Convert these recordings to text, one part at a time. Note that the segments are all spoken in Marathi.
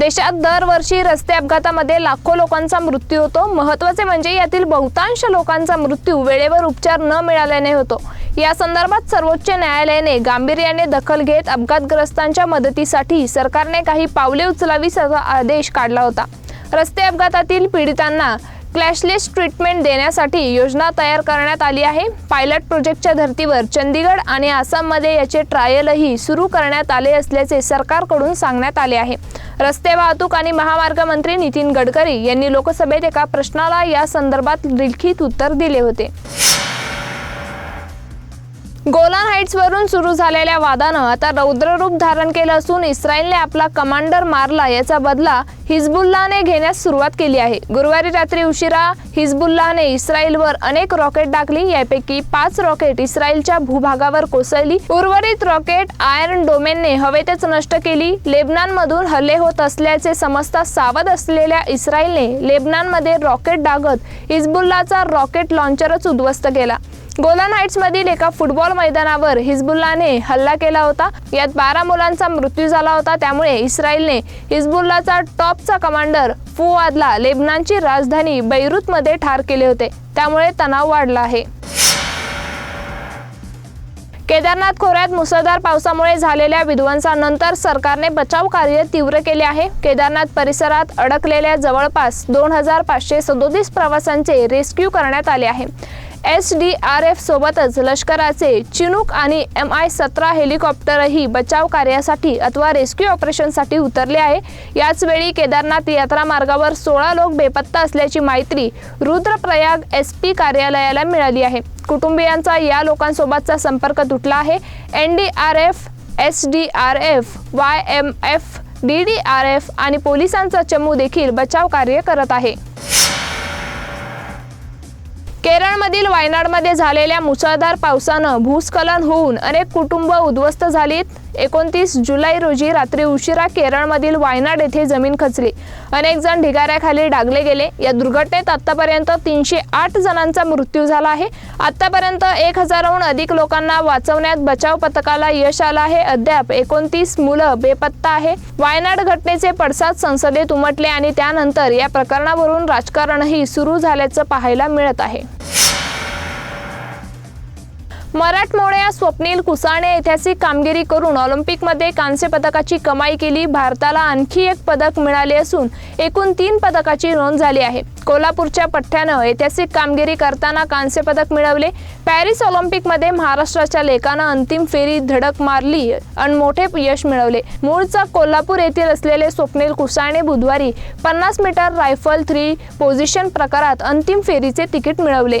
देशात दरवर्षी रस्ते अपघातामध्ये लाखो लोकांचा मृत्यू होतो. महत्त्वाचे म्हणजे यातील बहुतांश लोकांचा मृत्यू वेळेवर उपचार न मिळाल्याने होतो. या संदर्भात सर्वोच्च न्यायालयाने गांभीर्याने दखल घेत अपघातग्रस्तांच्या मदतीसाठी सरकारने काही पावले उचलावी असा आदेश काढला होता. रस्ते अपघातातील पीडितांना क्लॅशलेस ट्रीटमेंट देण्यासाठी योजना तयार करण्यात आली आहे. पायलट प्रोजेक्टच्या धर्तीवर चंदीगड आणि आसाममध्ये याचे ट्रायलही सुरू करण्यात आले असल्याचे सरकारकडून सांगण्यात आले आहे. रस्ते वाहतूक आणि महामार्ग मंत्री नितीन गडकरी यांनी लोकसभेत एका प्रश्नाला या संदर्भात लिखित उत्तर दिले होते. गोलान हाईट्सवरून सुरू झालेल्या वादानं आता रौद्ररूप धारण केलं असून इस्रायलने आपला कमांडर मारला. याचा बदला हिजबुल्लाने घेण्यास सुरुवात केली आहे. गुरुवारी रात्री उशिरा हिजबुल्लाने इस्रायलवर अनेक रॉकेट टाकली. यापैकी पाच रॉकेट इस्रायलच्या भूभागावर कोसळली. उर्वरित रॉकेट आयर्न डोमेनने हवेतच नष्ट केली. लेबनानमधून हल्ले होत असल्याचे समजता सावध असलेल्या इस्रायलने लेबनानमध्ये रॉकेट डागत हिजबुल्लाचा रॉकेट लॉन्चरच उद्ध्वस्त केला. गोलान हाईट्समधील एका फुटबॉल मैदानावर हिजबुल्लाने हल्ला केला होता. यात बारा मुलांचा मृत्यू झाला होता. त्यामुळे इस्रायलने हिजबुल्लाचा टॉपचा कमांडर फुआदला लेबनानची राजधानी बैरूतमध्ये ठार केले होते. त्यामुळे तणाव वाढला आहे. केदारनाथ खोऱ्यात मुसळधार पावसामुळे झालेल्या विध्वंसानंतर सरकारने बचाव कार्य तीव्र केले आहे. केदारनाथ परिसरात अडकलेल्या जवळपास दोन हजार पाचशे सदोतीस प्रवाशांचे रेस्क्यू करण्यात आले आहे. एस डी आर एफ सोबतच लष्कराचे चिनूक आणि एम आय सतरा हेलिकॉप्टरही बचाव कार्यासाठी अथवा रेस्क्यू ऑपरेशनसाठी उतरले आहे. याचवेळी केदारनाथ यात्रा मार्गावर सोळा लोक बेपत्ता असल्याची माहिती रुद्रप्रयाग एस पी कार्यालयाला मिळाली आहे. कुटुंबियांचा या लोकांसोबतचा संपर्क तुटला आहे. N D R F S D R F Y M F D D R F आणि पोलिसांचा चमू देखील बचाव कार्य करत आहे. केरळमधील वायनाडमध्ये झालेल्या मुसळधार पावसानं भूस्खलन होऊन अनेक कुटुंब उद्ध्वस्त झालीत. एकोणतीस जुलै रोजी रात्री उशिरा केरळमधील वायनाड येथे जमीन खचली. अनेक जण ढिगाऱ्याखाली डागले गेले. या दुर्घटनेत आतापर्यंत तीनशे आठ जणांचा मृत्यू झाला आहे. आतापर्यंत एक हजाराहून अधिक लोकांना वाचवण्यात बचाव पथकाला यश आलं आहे. अद्याप एकोणतीस मुलं बेपत्ता आहे. वायनाड घटनेचे पडसाद संसदेत उमटले आणि त्यानंतर या प्रकरणावरून राजकारणही सुरू झाल्याचं पाहायला मिळत आहे. मराठमोळ्या स्वप्नील कुसाणे ऐतिहासिक कामगिरी करून ऑलिम्पिकमध्ये कांस्य पदकाची कमाई केली. भारताला आणखी एक पदक मिळाले असून एकूण तीन पदकाची नोंद झाली आहे. कोल्हापूरच्या पठ्ठ्यानं ऐतिहासिक कामगिरी करताना कांस्य पदक मिळवले. पॅरिस ऑलिम्पिकमध्ये महाराष्ट्राच्या लेखानं अंतिम फेरी धडक मारली आणि मोठे यश मिळवले. मूळचा कोल्हापूर येथील असलेले स्वप्नील कुसाणे बुधवारी पन्नास मीटर रायफल थ्री पोझिशन प्रकारात अंतिम फेरीचे तिकीट मिळवले.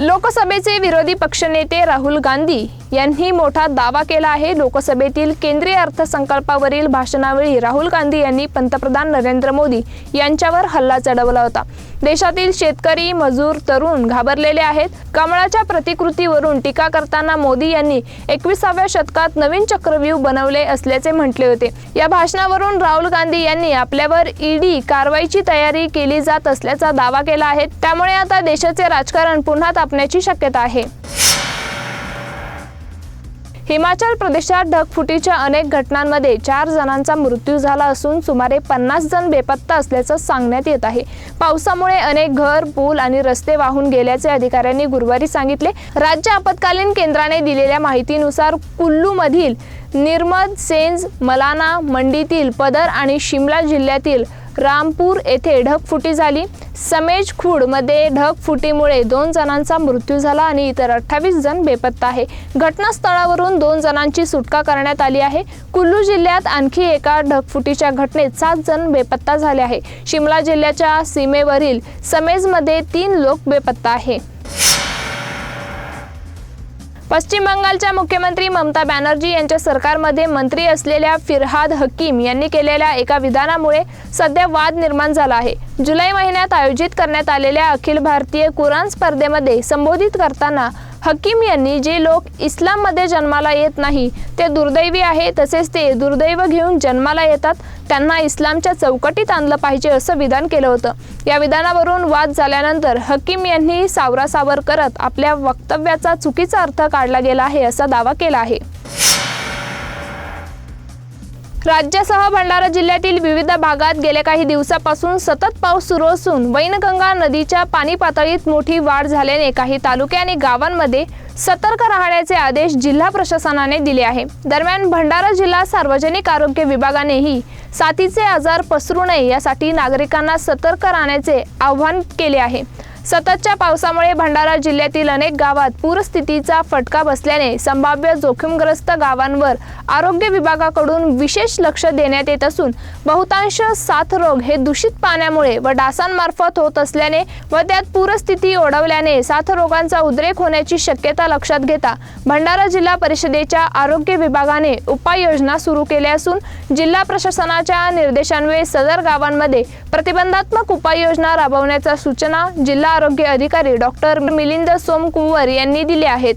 लोकसभेचे विरोधी पक्षनेते राहुल गांधी यांनी मोठा दावा केला आहे. लोकसभेतील केंद्रीय अर्थसंकल्पावरील भाषणावेळी राहुल गांधी यांनी पंतप्रधान नरेंद्र मोदी यांच्यावर हल्ला चढवला होता. देशातील शेतकरी मजूर तरुण घाबरलेले आहेत. कमळाच्या प्रतिकृतीवरून टीका करताना मोदी यांनी एकविसाव्या शतकात नवीन चक्रव्यूह बनवले असल्याचे म्हटले होते. या भाषणावरून राहुल गांधी यांनी आपल्यावर ईडी कारवाईची तयारी केली जात असल्याचा दावा केला आहे. त्यामुळे आता देशाचे राजकारण पुन्हा तापण्याची शक्यता आहे. हिमाचल प्रदेशात ढगफुटीच्या अनेक घटनांमध्ये चार जणांचा मृत्यू झाला असून सुमारे पन्नास जण बेपत्ता असल्याचं सांगण्यात येत आहे. पावसामुळे अनेक घर पूल आणि रस्ते वाहून गेल्याचे अधिकाऱ्यांनी गुरुवारी सांगितले. राज्य आपत्कालीन केंद्राने दिलेल्या माहितीनुसार कुल्लूमधील निर्मद सेंज मलाना मंडीतील पदर आणि शिमला जिल्ह्यातील रामपूर येथे ढगफुटी झाली. समेज खुडमध्ये ढगफुटीमुळे दोन जणांचा मृत्यू झाला आणि इतर अठ्ठावीस जण बेपत्ता आहे. घटनास्थळावरून दोन जणांची सुटका करण्यात आली आहे. कुल्लू जिल्ह्यात आणखी एका ढगफुटीच्या घटनेत सात जण बेपत्ता झाले आहे. शिमला जिल्ह्याच्या सीमेवरील समेजमध्ये तीन लोक बेपत्ता आहे. पश्चिम बंगालच्या मुख्यमंत्री ममता बॅनर्जी यांच्या सरकारमध्ये मंत्री असलेल्या फिरहाद हकीम यांनी केलेल्या एका विधानामुळे सध्या वाद निर्माण झाला आहे. जुलै महिन्यात आयोजित करण्यात आलेल्या अखिल भारतीय कुराण स्पर्धेमध्ये संबोधित करताना हकीम यांनी जे लोक इस्लाममध्ये जन्माला येत नाही ते दुर्दैवी आहे. तसेच ते दुर्दैव घेऊन जन्माला येतात. त्यांना इस्लामच्या चौकटीत आणलं पाहिजे असं विधान केलं होतं. या विधानावरून वाद झाल्यानंतर हकीम यांनी सावरासावर करत आपल्या वक्तव्याचा चुकीचा अर्थ काढला गेला आहे असा दावा केला आहे. राज्यासह भंडारा जिल्ह्यातील विविध भागात गेल्या काही दिवसापासून सतत पाऊस सुरू असून वैनगंगा नदीच्या पाणी पातळीत मोठी वाढ झाल्याने काही तालुके आणि गावांमध्ये सतर्क राहण्याचे आदेश जिल्हा प्रशासनाने दिले आहे. दरम्यान भंडारा जिल्हा सार्वजनिक आरोग्य विभागानेही साथीचे आजार पसरू नये यासाठी नागरिकांना सतर्क राहण्याचे आवाहन केले आहे. सततच्या पावसामुळे भंडारा जिल्ह्यातील अनेक गावात पूरस्थितीचा फटका बसल्याने संभाव्य जोखीमग्रस्त गावांवर आरोग्य विभागाकडून विशेष लक्ष देण्यात येत असून बहुतांश साथरोग हे दूषित पाण्यामुळे व डासांमार्फत होत असल्याने व त्यात पूरस्थिती ओढवल्याने साथरोगांचा उद्रेक होण्याची शक्यता लक्षात घेता भंडारा जिल्हा परिषदेच्या आरोग्य विभागाने उपाययोजना सुरू केल्या असून जिल्हा प्रशासनाच्या निर्देशान्वये सदर गावांमध्ये प्रतिबंधात्मक उपाययोजना राबवण्याच्या सूचना जिल्हा आरोग्य अधिकारी डॉक्टर मिलिंद सोमकुंवर यांनी दिले आहेत.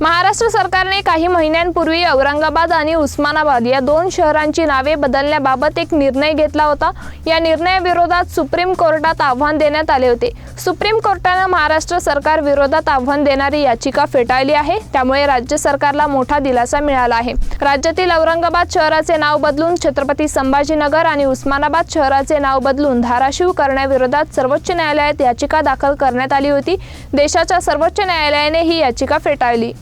महाराष्ट्र सरकारने काही महिन्यांपूर्वी औरंगाबाद आणि उस्मानाबाद या दोन शहरांची नावे बदलण्याबाबत एक निर्णय घेतला होता. या निर्णयाविरोधात सुप्रीम कोर्टात आव्हान देण्यात आले होते. सुप्रीम कोर्टानं महाराष्ट्र सरकार विरोधात आव्हान देणारी याचिका फेटाळली आहे. त्यामुळे राज्य सरकारला मोठा दिलासा मिळाला आहे. राज्यातील औरंगाबाद शहराचे नाव बदलून छत्रपती संभाजीनगर आणि उस्मानाबाद शहराचे नाव बदलून धाराशिव करण्याविरोधात सर्वोच्च न्यायालयात याचिका दाखल करण्यात आली होती. देशाच्या सर्वोच्च न्यायालयाने ही याचिका फेटाळली.